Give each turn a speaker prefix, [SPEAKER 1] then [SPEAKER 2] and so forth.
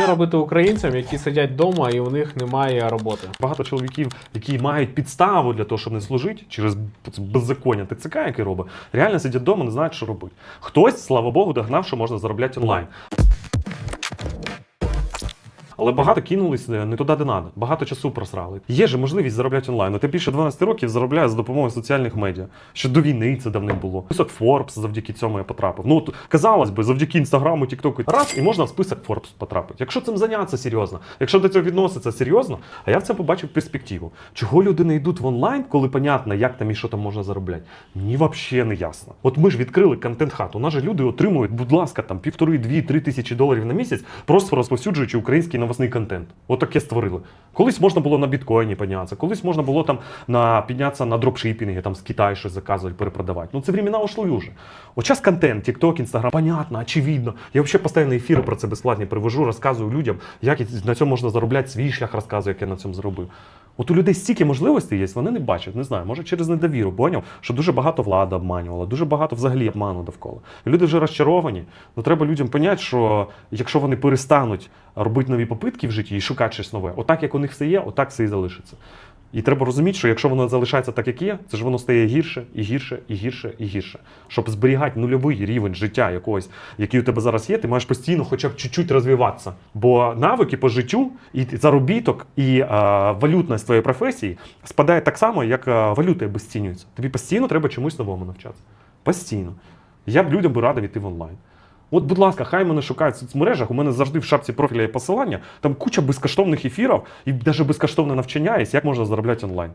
[SPEAKER 1] Що робити українцям, які сидять вдома і у них немає роботи?
[SPEAKER 2] Багато чоловіків, які мають підставу для того, щоб не служити через беззаконня ТЦК, яке робить, реально сидять вдома, не знають, що робити. Хтось, слава Богу, догнав, що можна заробляти онлайн. Але багато кинулись е, не туди, де треба. Багато часу просрали. Є же можливість заробляти онлайн. Ти більше 12 років заробляє за допомогою соціальних медіа. Ще до війни це давним було. Список Forbes завдяки цьому я потрапив. Ну, казалось би, завдяки інстаграму, тіктоку. Раз і можна в список Forbes потрапити. Якщо цим зайнятися серйозно, якщо до цього відноситься серйозно, а я в цьому побачив перспективу. Чого люди не йдуть в онлайн, коли понятно, як там і що там можна заробляти? Мені взагалі не ясно. От ми ж відкрили контент-хат. У нас же люди отримують, будь ласка, там півтори, дві, три тисячі доларів на місяць, просто розповсюджуючи український новосний контент. Отаке створили. Колись можна було на біткоїні піднятися, колись можна було там на піднятися на дропшипінги, там з Китаю щось заказувати, перепродавати. Ну це времена ушли вже. От час контент, TikTok, Instagram, понятно, очевидно. Я взагалі постійно ефіри про це безплатні привожу, розказую людям, як на цьому можна заробляти свій шлях, розказую, як я на цьому зробив. От у людей стільки можливостей є, вони не бачать, не знаю, може через недовіру, поняв, що дуже багато влада обманювала, дуже багато взагалі обману довкола. Люди вже розчаровані. Ну треба людям поняти, що якщо вони перестануть робити нові попитки в житті і шукати щось нове, отак як у них все є, отак все і залишиться. І треба розуміти, що якщо воно залишається так, як є, це ж воно стає гірше і гірше, і гірше, і гірше. Щоб зберігати нульовий рівень життя якогось, який у тебе зараз є, ти маєш постійно хоча б чуть-чуть розвиватися. Бо навики по життю, і заробіток, і а, валютність твоєї професії спадає так само, як а, валюта обесцінюється. Тобі постійно треба чомусь новому навчатися. Постійно. Я б людям би радив іти в онлайн. От, будь ласка, хай мене шукають в соцмережах. У мене завжди в шапці профіля є посилання. Там куча безкоштовних ефірів і навіть безкоштовне навчання є, як можна заробляти онлайн.